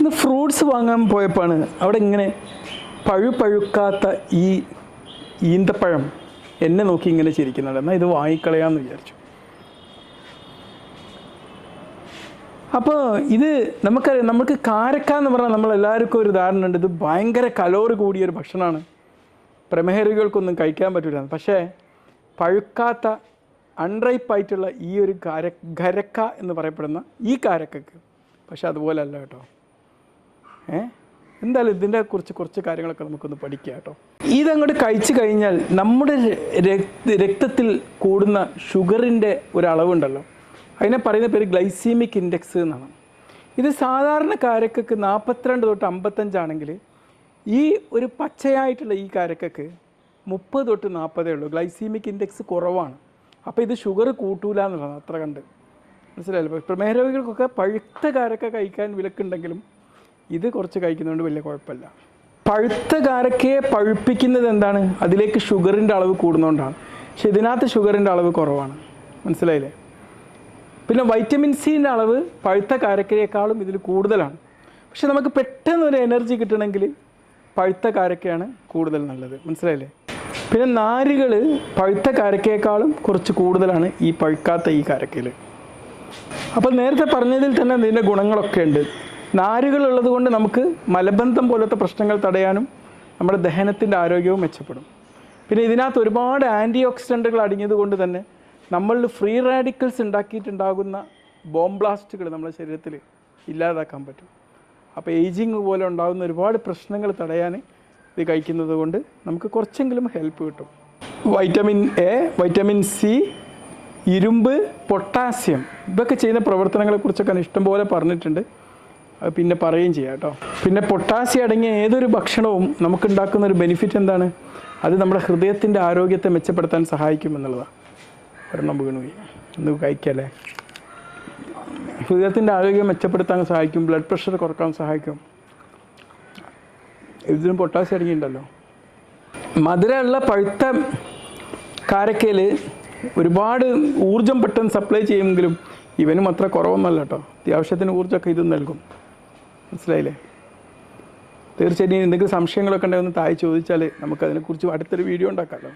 ഇന്ന് ഫ്രൂട്ട്സ് വാങ്ങാൻ പോയപ്പോഴാണ് അവിടെ ഇങ്ങനെ പഴു പഴുക്കാത്ത ഈ ഈന്തപ്പഴം എന്നെ നോക്കി ഇങ്ങനെ ചിരിക്കുന്നുണ്ട്. എന്നാൽ ഇത് വാങ്ങിക്കളയാമെന്ന് വിചാരിച്ചു. അപ്പോൾ ഇത് നമുക്കറിയാം നമുക്ക് കാരക്ക എന്ന് പറഞ്ഞാൽ നമ്മൾ എല്ലാവർക്കും ഒരു ധാരണ ഉണ്ട്. ഇത് ഭയങ്കര കലോറി കൂടിയ ഒരു ഭക്ഷണമാണ്. പ്രമേഹരികൾക്കൊന്നും കഴിക്കാൻ പറ്റില്ല പക്ഷേ പഴുക്കാത്ത അൺറൈപ്പായിട്ടുള്ള ഈ ഒരു കാര ഗരക്ക എന്ന് പറയപ്പെടുന്ന ഈ കാരക്കക്ക്. പക്ഷെ അതുപോലെ അല്ല കേട്ടോ. ഏ? എന്തായാലും ഇതിന്റെ കുറിച്ച് കുറച്ച് കാര്യങ്ങളൊക്കെ നമുക്കൊന്ന് പഠിക്കാം കേട്ടോ. ഇതങ്ങോട്ട് കഴിച്ചു കഴിഞ്ഞാൽ നമ്മുടെ രക്ത രക്തത്തിൽ കൂടുന്ന ഷുഗറിന്റെ ഒരളവുണ്ടല്ലോ അതിനെ പറയുന്ന പേര് ഗ്ലൈസീമിക് ഇൻഡെക്സ് എന്നാണ്. ഇത് സാധാരണ കാരക്കൊക്കെ നാൽപ്പത്തിരണ്ട് തൊട്ട് അമ്പത്തഞ്ചാണെങ്കിൽ ഈ ഒരു പച്ചയായിട്ടുള്ള ഈ കാരക്കൊക്കെ മുപ്പത് തൊട്ട് നാൽപ്പതേ ഉള്ളൂ. ഗ്ലൈസീമിക് ഇൻഡെക്സ് കുറവാണ്. അപ്പോൾ ഇത് ഷുഗർ കൂട്ടൂല എന്നുള്ളതാണ് അത്ര കണ്ട്. മനസ്സിലായല്ലോ? പ്രമേഹ രോഗികൾക്കൊക്കെ പഴുത്ത കാരക്ക കഴിക്കാൻ വിലക്കുണ്ടെങ്കിലും ഇത് കുറച്ച് കഴിക്കുന്നതുകൊണ്ട് വലിയ കുഴപ്പമില്ല. പഴുത്ത കാരക്കയെ പഴുപ്പിക്കുന്നത് എന്താണ്? അതിലേക്ക് ഷുഗറിന്റെ അളവ് കൂടുന്നതുകൊണ്ടാണ് പക്ഷെ ഇതിനകത്ത് ഷുഗറിന്റെ അളവ് കുറവാണ്. മനസ്സിലായില്ലേ? പിന്നെ വൈറ്റമിൻ സിന്റെ അളവ് പഴുത്ത കാരക്കയേക്കാളും ഇതിൽ കൂടുതലാണ്. പക്ഷെ നമുക്ക് പെട്ടെന്ന് ഒരു എനർജി കിട്ടണമെങ്കിൽ പഴുത്ത കാരക്കയാണ് കൂടുതൽ നല്ലത്. മനസ്സിലായില്ലേ? പിന്നെ നാരുകൾ പഴുത്ത കാരക്കയേക്കാളും കുറച്ച് കൂടുതലാണ് ഈ പഴുക്കാത്ത ഈ കാരക്കയിൽ. അപ്പോൾ നേരത്തെ പറഞ്ഞതിൽ തന്നെ ഇതിന്റെ ഗുണങ്ങളൊക്കെ ഉണ്ട്. നാരുകൾ ഉള്ളത് കൊണ്ട് നമുക്ക് മലബന്ധം പോലത്തെ പ്രശ്നങ്ങൾ തടയാനും നമ്മുടെ ദഹനത്തിന്റെ ആരോഗ്യവും മെച്ചപ്പെടും. പിന്നെ ഇതിനകത്ത് ഒരുപാട് ആന്റി ഓക്സിഡന്റുകൾ അടങ്ങിയത് കൊണ്ട് തന്നെ നമ്മളിൽ ഫ്രീ റാഡിക്കൽസ് ഉണ്ടാക്കിയിട്ടുണ്ടാകുന്ന ബോംബ്ലാസ്റ്റുകൾ നമ്മുടെ ശരീരത്തിൽ ഇല്ലാതാക്കാൻ പറ്റും. അപ്പോൾ ഏജിങ് പോലെ ഉണ്ടാകുന്ന ഒരുപാട് പ്രശ്നങ്ങൾ തടയാൻ ഇത് കഴിക്കുന്നത് കൊണ്ട് നമുക്ക് കുറച്ചെങ്കിലും ഹെൽപ്പ് കിട്ടും. വൈറ്റമിൻ എ വൈറ്റമിൻ സി ഇരുമ്പ് പൊട്ടാസ്യം ഇതൊക്കെ ചെയ്യുന്ന പ്രവർത്തനങ്ങളെക്കുറിച്ചൊക്കെ ഇഷ്ടംപോലെ പറഞ്ഞിട്ടുണ്ട്. അത് പിന്നെ പറയുകയും ചെയ്യാം കേട്ടോ. പിന്നെ പൊട്ടാസ്യം അടങ്ങിയ ഏതൊരു ഭക്ഷണവും നമുക്കുണ്ടാക്കുന്ന ഒരു ബെനിഫിറ്റ് എന്താണ്? അത് നമ്മുടെ ഹൃദയത്തിന്റെ ആരോഗ്യത്തെ മെച്ചപ്പെടുത്താൻ സഹായിക്കും എന്നുള്ളതാണ് ഒരെണ്ണം വീണു ഒന്ന് കഴിക്കല്ലേ? ഹൃദയത്തിന്റെ ആരോഗ്യം മെച്ചപ്പെടുത്താൻ സഹായിക്കും ബ്ലഡ് പ്രഷർ കുറയ്ക്കാൻ സഹായിക്കും. ഇതിലും പൊട്ടാസ്യം അടങ്ങിയിട്ടുണ്ടല്ലോ. മധുരമുള്ള പഴുത്ത കാരക്കയിൽ ഒരുപാട് ഊർജം പെട്ടെന്ന് സപ്ലൈ ചെയ്യുമെങ്കിലും ഇവനും അത്ര കുറവൊന്നല്ല കേട്ടോ. അത്യാവശ്യത്തിന് ഊർജമൊക്കെ ഇത് നൽകും. മനസ്സിലായില്ലേ? തീർച്ചയായിട്ടും എന്തെങ്കിലും സംശയങ്ങളൊക്കെ ഉണ്ടെങ്കിൽ ഒന്ന് താഴെ ചോദിച്ചാൽ നമുക്കതിനെക്കുറിച്ച് അടുത്തൊരു വീഡിയോ ഉണ്ടാക്കാമല്ലോ